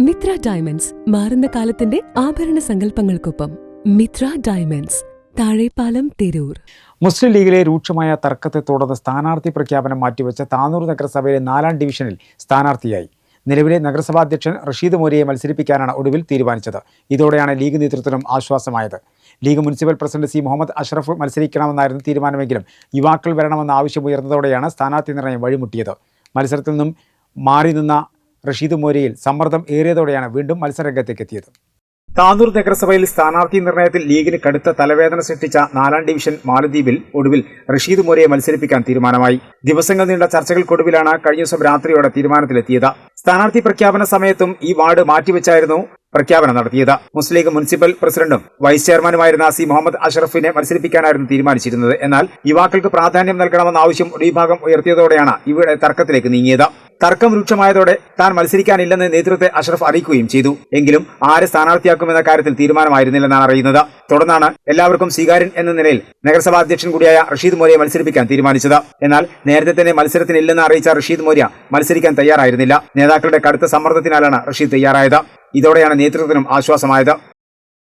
Mitra diamonds മാറുന്ന കാലത്തിന്റെ ആഭരണ സങ്കല്പങ്ങൾക്കൊപ്പം മിത്ര ഡയമണ്ട്സ് താഴെപ്പാലം തിരൂർ. മുസ്ലിം ലീഗിലെ രൂക്ഷമായ തർക്കത്തെ തുടർന്ന് സ്ഥാനാർത്ഥി പ്രഖ്യാപനം മാറ്റിവെച്ച താനൂർ നഗരസഭയിലെ നാലാം ഡിവിഷനിൽ സ്ഥാനാർത്ഥിയായി. നിലവിലെ നഗരസഭാധ്യക്ഷൻ റഷീദ് മോരിയെ മത്സരിപ്പിക്കാനാണ് ഒടുവിൽ തീരുമാനിച്ചത്. ഇതോടെയാണ് ലീഗ് നേതൃത്വത്തിനും ആശ്വാസമായത്. League municipal president C Muhammad Ashraf മത്സരിക്കണമെന്നായിരുന്നു തീരുമാനമെങ്കിലും യുവാക്കൾ വരണമെന്ന ആവശ്യം ഉയർന്നതോടെയാണ് സ്ഥാനാർത്ഥി നിർണയം വഴിമുട്ടിയത്. മത്സരത്തിൽ നിന്നും മാറി നിന്ന റഷീദ് മോരിയിൽ സമ്മർദ്ദം ഏറിയതോടെയാണ് വീണ്ടും മത്സരരംഗത്തേക്ക് എത്തിയത് താനൂർ നഗരസഭയിൽ സ്ഥാനാർത്ഥി നിർണയത്തിൽ ലീഗിന് കടുത്ത തലവേദന സൃഷ്ടിച്ച നാലാം ഡിവിഷൻ മാലദ്വീപിൽ ഒടുവിൽ റഷീദ് മോരയെ മത്സരിപ്പിക്കാൻ തീരുമാനമായി. ദിവസങ്ങൾ നീണ്ട ചർച്ചകൾക്കൊടുവിലാണ് കഴിഞ്ഞ ദിവസം രാത്രിയോടെ തീരുമാനത്തിലെത്തിയത്. സ്ഥാനാർത്ഥി പ്രഖ്യാപന സമയത്തും ഈ വാർഡ് മാറ്റിവെച്ചായിരുന്നു പ്രഖ്യാപനം നടത്തിയത്. മുസ്ലിം ലീഗ് മുനിസിപ്പൽ പ്രസിഡന്റും വൈസ് ചെയർമാനുമായിരുന്ന സി മുഹമ്മദ് അഷറഫിനെ മത്സരിപ്പിക്കാനായിരുന്നു തീരുമാനിച്ചിരുന്നത്. എന്നാൽ യുവാക്കൾക്ക് പ്രാധാന്യം നൽകണമെന്ന ആവശ്യം ഒരു വിഭാഗം ഉയർത്തിയതോടെയാണ് ഇവിടെ തർക്കത്തിലേക്ക് നീങ്ങിയത്. തർക്കം രൂക്ഷമായതോടെ താൻ മത്സരിക്കാനില്ലെന്ന് നേതൃത്വത്തെ അഷ്റഫ് അറിയിക്കുകയും ചെയ്തു. എങ്കിലും ആരെ സ്ഥാനാർത്ഥിയാക്കുമെന്ന കാര്യത്തിൽ തീരുമാനമായിരുന്നില്ലെന്നാണ് അറിയുന്നത്. തുടർന്നാണ് എല്ലാവർക്കും സ്വീകാര്യൻ എന്ന നിലയിൽ നഗരസഭാ അധ്യക്ഷൻ കൂടിയായ റഷീദ് മോര്യെ മത്സരിപ്പിക്കാൻ തീരുമാനിച്ചത്. എന്നാൽ നേരത്തെ തന്നെ മത്സരത്തിനില്ലെന്ന് അറിയിച്ച റഷീദ് മോര്യ മത്സരിക്കാൻ തയ്യാറായിരുന്നില്ല. നേതാക്കളുടെ കടുത്ത സമ്മർദ്ദത്തിനാലാണ് റഷീദ് തയ്യാറായത്. ഇതോടെയാണ് നേതൃത്വത്തിനും ആശ്വാസമായത്.